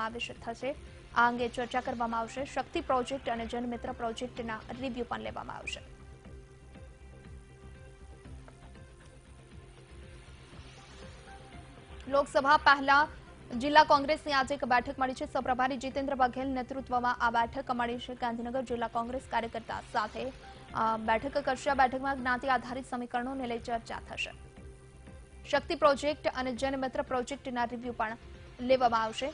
સમાવેશ ચર્ચા કરવામાં આવશે. શક્તિ પ્રોજેક્ટ અને જનમિત્ર પ્રોજેક્ટના રિવ્યુ પણ લેવામાં આવશે. લોકસભા પહેલા જિલ્લા કોંગ્રેસની આજે એક બેઠક મળી છે. સહપ્રભારી જીતેન્દ્ર બઘેલ નેતૃત્વમાં આ બેઠક મળી છે. ગાંધીનગર જિલ્લા કોંગ્રેસ કાર્યકર્તા સાથે બેઠક કરશે. બેઠકમાં જ્ઞાતિ આધારિત સમીકરણોને લઈ ચર્ચા થશે. શક્તિ પ્રોજેક્ટ અને જનમિત્ર પ્રોજેક્ટના રિવ્યુ પણ લેવામાં આવશે.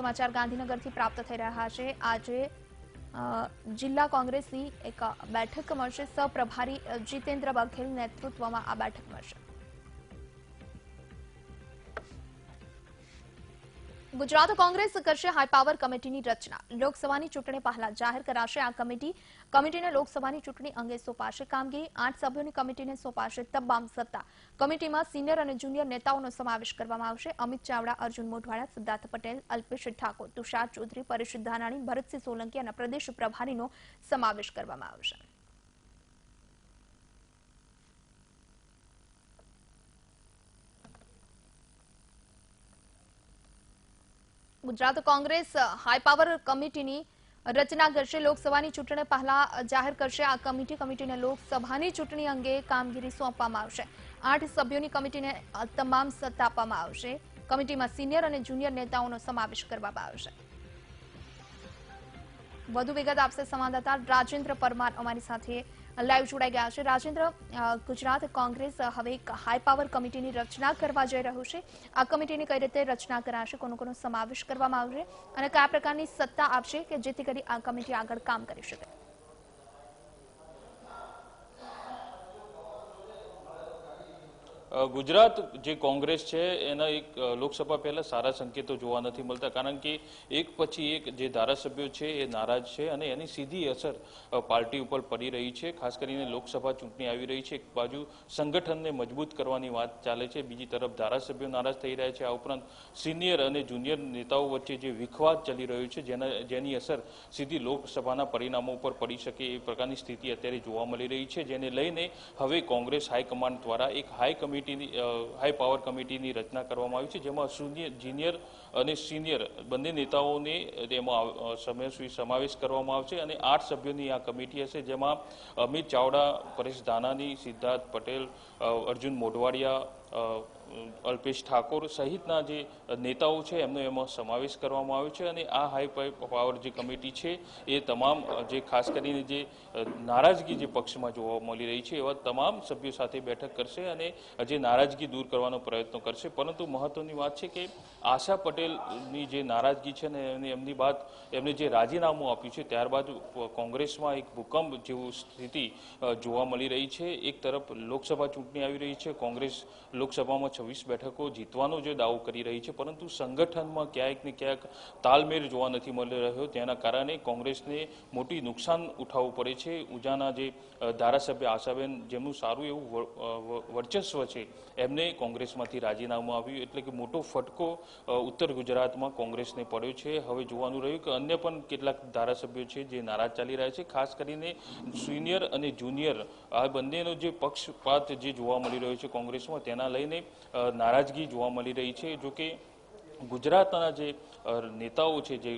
સમાચાર ગાંધીનગરથી પ્રાપ્ત થઈ રહ્યા છે. આજે જિલ્લા કોંગ્રેસની એક બેઠક મળશે. સહપ્રભારી જીતેન્દ્ર બઘેલ નેતૃત્વમાં આ બેઠક મળશે. ગુજરાત કોંગ્રેસ કરશે હાઈ પાવર કમિટીની રચના. લોકસભાની ચૂંટણી પહેલા જાહેર કરાશે આ કમિટી. કમિટીને લોકસભાની ચૂંટણી અંગે સોંપાશે કામગીરી. આઠ સભ્યોની કમિટીને સોંપાશે તમામ સત્તા. કમિટીમાં સિનિયર અને જુનિયર નેતાઓનો સમાવેશ કરવામાં આવશે. અમિત ચાવડા, અર્જુન મોઢવાડા, સિદ્ધાર્થ પટેલ, અલ્પેશ ઠાકોર, તુષાર ચૌધરી પરેશ ધાનાણી, ભરતસિંહ સોલંકી અને પ્રદેશ પ્રભારીનો સમાવેશ કરવામાં આવશે. ગુજરાત કોંગ્રેસ હાઈ પાવર કમિટીની રચના કરશે. લોકસભાની ચૂંટણી પહેલા જાહેર કરશે. આ કમિટી, કમિટીને લોકસભાની ચૂંટણી અંગે કામગીરી સોંપવામાં આવશે. આઠ સભ્યોની કમિટીને તમામ સત્તા આપવામાં આવશે. કમિટીમાં સિનિયર અને જુનિયર નેતાઓનો સમાવેશ કરવામાં આવશે. વધુ વિગત આપશે સંવાદદાતા રાજેન્દ્ર પરમાર અમારી સાથે લાઈવ જોડાઈ ગયા છે. રાજેન્દ્ર ગુજરાત કોંગ્રેસ હવે એક હાઈ પાવર કમિટીની રચના કરવા જઈ રહ્યું છે. આ કમિટીની કઈ રીતે રચના કરાશે, કોનો કોનો સમાવેશ કરવામાં આવશે અને કયા પ્રકારની સત્તા આપશે કે જેથી કરી આ કમિટી આગળ કામ કરી શકે? ગુજરાત જે કોંગ્રેસ છે, એના એક લોકસભા પહેલા સારા સંકેતો જોવા નથી મળતા. કારણ કે એક પછી એક જે ધારાસભ્યો છે, એ નારાજ છે અને એની સીધી અસર પાર્ટી ઉપર પડી રહી છે. ખાસ કરીને લોકસભા ચૂંટણી આવી રહી છે. એક બાજુ સંગઠનને મજબૂત કરવાની વાત ચાલે છે. બીજી તરફ ધારાસભ્યો નારાજ થઈ રહ્યા છે. આ ઉપરાંત સિનિયર અને જુનિયર નેતાઓ વચ્ચે જે વિખવાદ ચાલી રહ્યો છે, જેના, જેની અસર સીધી લોકસભાના પરિણામો ઉપર પડી શકે એ પ્રકારની સ્થિતિ અત્યારે જોવા મળી રહી છે, જેને લઈને હવે કોંગ્રેસ હાઈકમાન્ડ દ્વારા એક હાઈ કમિટીની હાઈ પાવર કમિટીની રચના કરવામાં આવી છે, જેમાં જુનિયર અને સિનિયર બંને નેતાઓને તેમાં સમાવેશ કરવામાં આવશે અને આઠ સભ્યોની આ કમિટી હશે, જેમાં અમિત ચાવડા, પરેશ ધાનાની, સિદ્ધાર્થ પટેલ અર્જુન મોઢવાડિયા અલ્પેશ ઠાકોર સહિતના જે નેતાઓ છે, એમનો એમાં સમાવેશ કરવામાં આવ્યો છે અને આ હાઈ પાવર જે કમિટી છે, એ તમામ જે ખાસ કરીને જે નારાજગી જે પક્ષમાં જોવા મળી રહી છે, એવા તમામ સભ્યો સાથે બેઠક કરશે અને જે નારાજગી દૂર કરવાનો પ્રયત્ન કરશે. પરંતુ મહત્વની વાત છે કે આશા પટેલની જે નારાજગી છે ને એમની બાદ એમને જે રાજીનામું આપ્યું છે, ત્યારબાદ કોંગ્રેસમાં એક ભૂકંપ જેવું સ્થિતિ જોવા મળી રહી છે. એક તરફ લોકસભા ચૂંટણી આવી રહી છે, કોંગ્રેસ લોકસભામાં છવ્વીસ બેઠકો જીતવાનો જે દાવો કરી રહી છે, પરંતુ સંગઠનમાં ક્યાંક ને ક્યાંક તાલમેલ જોવા નથી મળી રહ્યો. તેના કારણે કોંગ્રેસને મોટી નુકસાન ઉઠાવવું પડે છે. ઉજાના જે ધારાસભ્ય આશાબેન, જેમનું સારું એવું વર્ચસ્વ છે, એમને કોંગ્રેસમાંથી રાજીનામું આવ્યું. એટલે કે મોટો ફટકો ઉત્તર ગુજરાતમાં કોંગ્રેસને પડ્યો છે. હવે જોવાનું રહ્યું કે અન્ય પણ કેટલાક ધારાસભ્યો છે જે નારાજ ચાલી રહ્યા છે. ખાસ કરીને સિનિયર અને જુનિયર આ બંનેનો જે પક્ષપાત જે જોવા મળી રહ્યો છે કોંગ્રેસમાં, તેના લઈને નારાજગી જોવા મળી રહી છે જો કે ગુજરાતના જે નેતાઓ છે, જે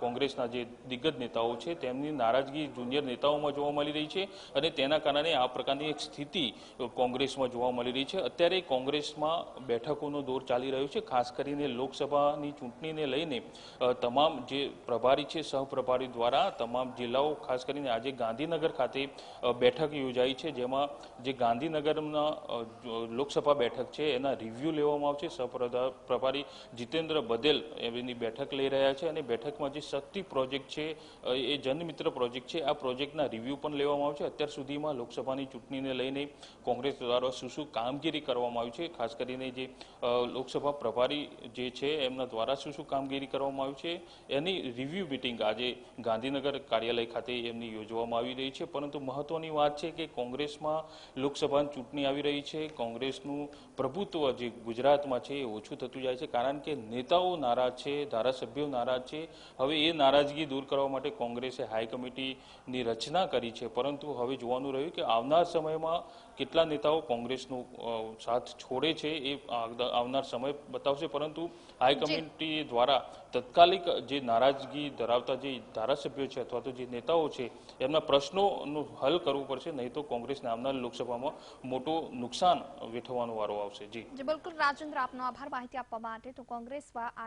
કોંગ્રેસના જે દિગ્ગજ નેતાઓ છે, તેમની નારાજગી જુનિયર નેતાઓમાં જોવા મળી રહી છે અને તેના કારણે આ પ્રકારની એક સ્થિતિ કોંગ્રેસમાં જોવા મળી રહી છે. અત્યારે કોંગ્રેસમાં બેઠકોનો દોર ચાલી રહ્યો છે, ખાસ કરીને લોકસભાની ચૂંટણીને લઈને તમામ જે પ્રભારી છે સહપ્રભારી દ્વારા તમામ જિલ્લાઓ, ખાસ કરીને આજે ગાંધીનગર ખાતે બેઠક યોજાઈ છે, જેમાં જે ગાંધીનગરના લોકસભા બેઠક છે, એના રિવ્યૂ લેવામાં આવશે. સહપ્રભારી પ્રભારી જીતેન્દ્ર બદેલ એની બેઠક લઈ રહ્યા છે અને બેઠકમાં જે શક્તિ પ્રોજેક્ટ છે એ જનમિત્ર પ્રોજેક્ટ છે, આ પ્રોજેક્ટના રિવ્યૂ પણ લેવામાં આવશે. અત્યાર સુધીમાં લોકસભાની ચૂંટણીને લઈને કોંગ્રેસ દ્વારા શું શું કામગીરી કરવામાં આવી છે, ખાસ કરીને જે લોકસભા પ્રભારી જે છે, એમના દ્વારા શું શું કામગીરી કરવામાં આવી છે, એની રિવ્યૂ મિટિંગ આજે ગાંધીનગર કાર્યાલય ખાતે એમની યોજવામાં આવી રહી છે. પરંતુ મહત્વની વાત છે કે કોંગ્રેસમાં લોકસભાની ચૂંટણી આવી રહી છે, કોંગ્રેસનું પ્રભુત્વ જે ગુજરાતમાં છે એ ઓછું થતું જાય છે. કારણ કે નેતાઓ નારાજ છે, ધારાસભ્યો નારાજ છે. હવે એ નારાજગી દૂર કરવા માટે કોંગ્રેસે હાઈ કમિટીની રચના કરી છે. પરંતુ હવે જોવાનું રહ્યું કે આવનાર સમયમાં કેટલા નેતાઓ કોંગ્રેસનો સાથ છોડે છે એ આવનાર સમય બતાવશે પરંતુ હાઈકમિટી દ્વારા તત્કાલિક જે નારાજગી ધરાવતા જે ધારાસભ્યો છે અથવા તો જે નેતાઓ છે એમના પ્રશ્નોનું હલ કરવું પડશે નહીં તો કોંગ્રેસને આવનાર લોકસભામાં મોટું નુકસાન વેઠવાનો વારો આવશે. જી બિલકુલ. રાજેન્દ્ર આપનો આભાર. માહિતી આપવા માટે તો કોંગ્રેસમાં આ